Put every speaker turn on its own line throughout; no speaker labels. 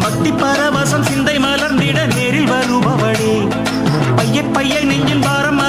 பக்தி பரவசம் சிந்தை மலர்ந்திட நேரில் வருபவளே. பைய பைய நெஞ்சின் பாரம்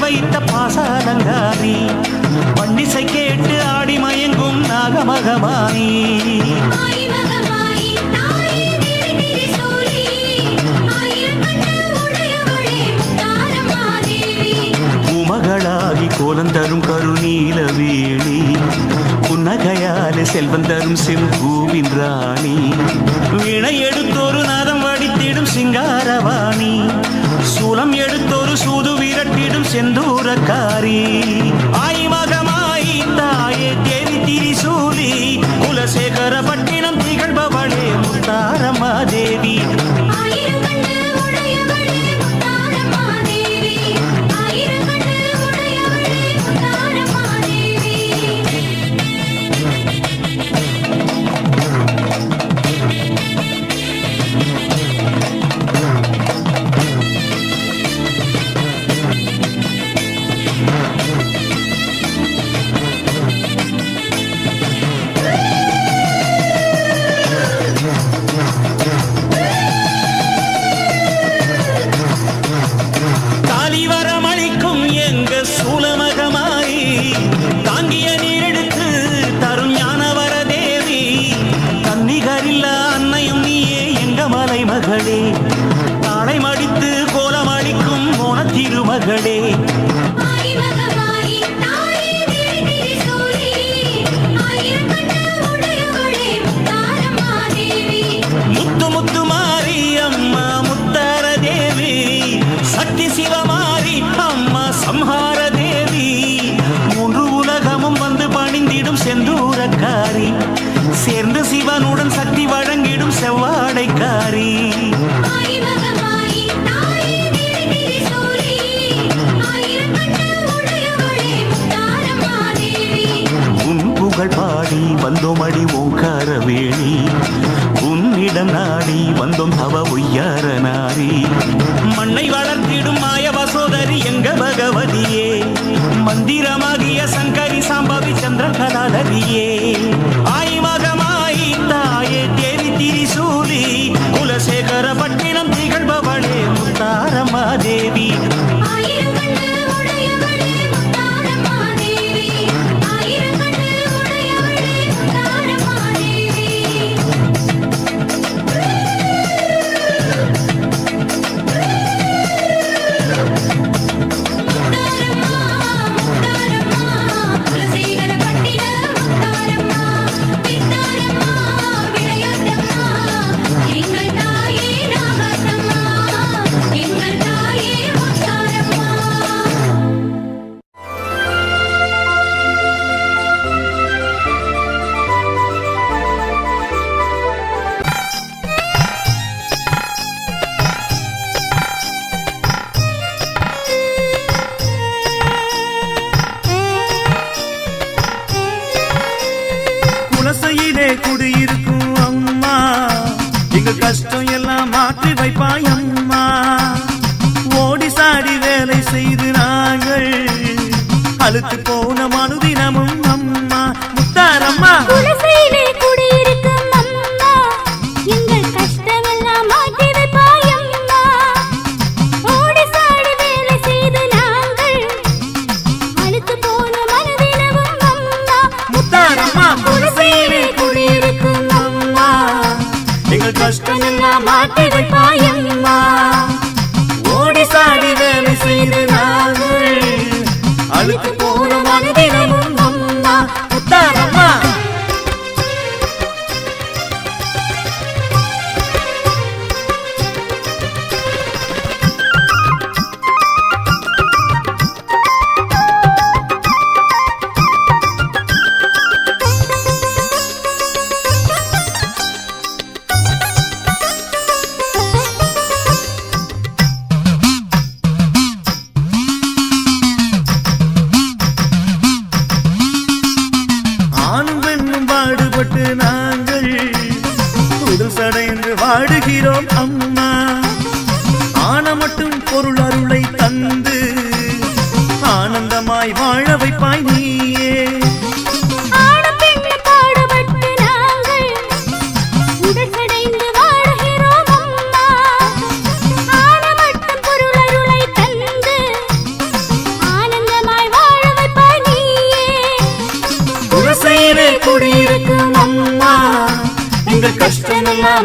வைத்த பாசாலங்காரி பண்டிசை கேட்டு ஆடி மயங்கும் நாகமகமானி. உமகளாகி கோலம் தரும் கருநீல வேணி புன்னகையாலே செல்வம் தரும் செம்பூவின் ராணி. siendo நாடி வந்தோம் அடி ஓங்கார வேணி. உன்னிடம் நாடி வந்தோம் தவ
ஒய்யார நாரி. மண்ணை வளர்த்திடும் மாய
வசோதரி
எங்க பகவதியே. மந்திரமாகிய சங்கரி சாம்பவி சந்திர கலாதரியே ஆய்மகமாய் தாயே தேவி திரிசூலி. குலசேகர பட்டினம் திகழ்பவளே முத்தாரம்மா
தேவி. குடியிருக்கும் அம்மா.
எங்க கஷ்டம் எல்லாம் மாற்றி வைப்பாய் அம்மா. ஓடி சாடி வேலை செய்து நாங்கள். அழுத்து போ பாட்டுகள் பாடுகிறோம் அம்மா. ஆன மட்டும் பொருள் அருளை தந்து ஆனந்தமாய் வாழவை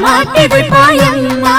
மாட்டி வைப்பாயம்மா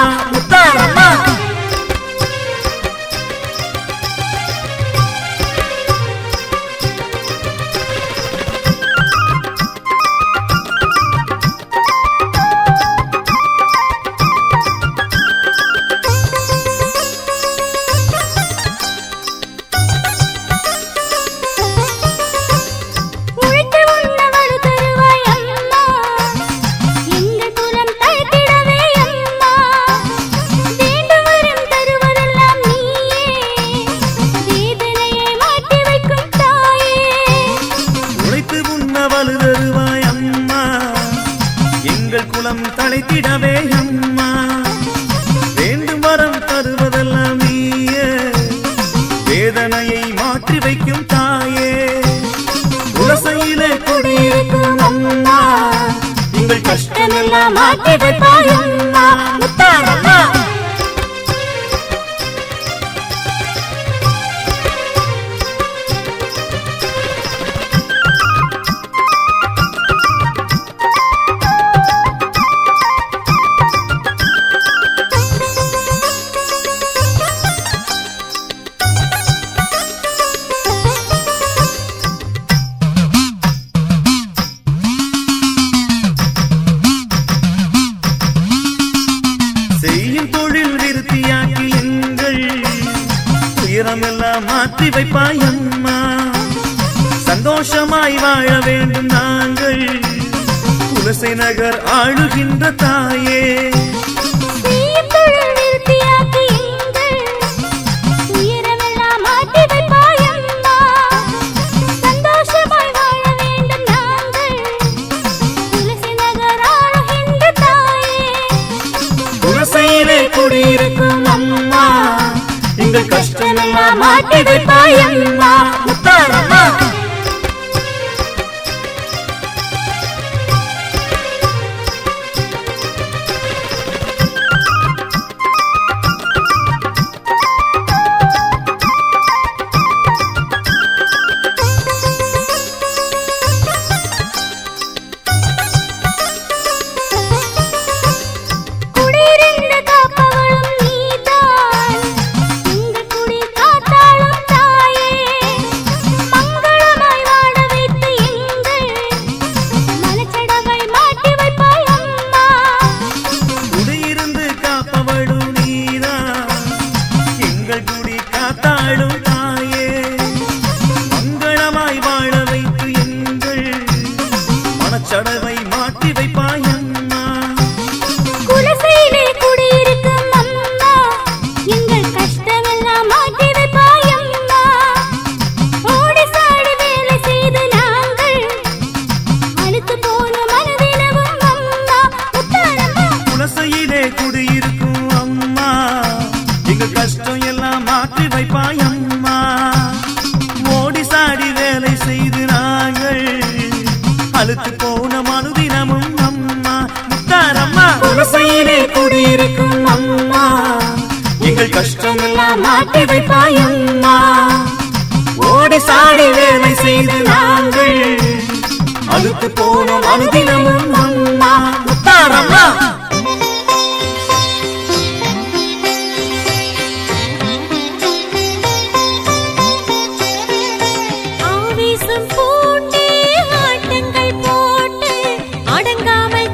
தலைத்திடவே அம்மா. வேண்டும் வரம் தருவதெல்லாம் நீயே. வேதனையை மாற்றி வைக்கும் தாயே. உலசையிலே கொடியிருக்கும் அம்மா. உங்கள் கஷ்டமெல்லாம் மாற்றி வைப்பாயும். மாற்றி வைப்பாய் அம்மா. சந்தோஷமாய் வாழ வேண்டும் நாங்கள். புலசை நகர் ஆளுகின்ற தாயே.
விடுவிப்பாயம்மா எங்கள்
கஷ்டமெல்லாம் மாற்றி வைப்பாயம்மா. ஓடி சாடி வேலை செய்து நாங்கள். அழுத்து போன அனுதினமும் அம்மா. முத்தாரம்மா. அடங்காமல்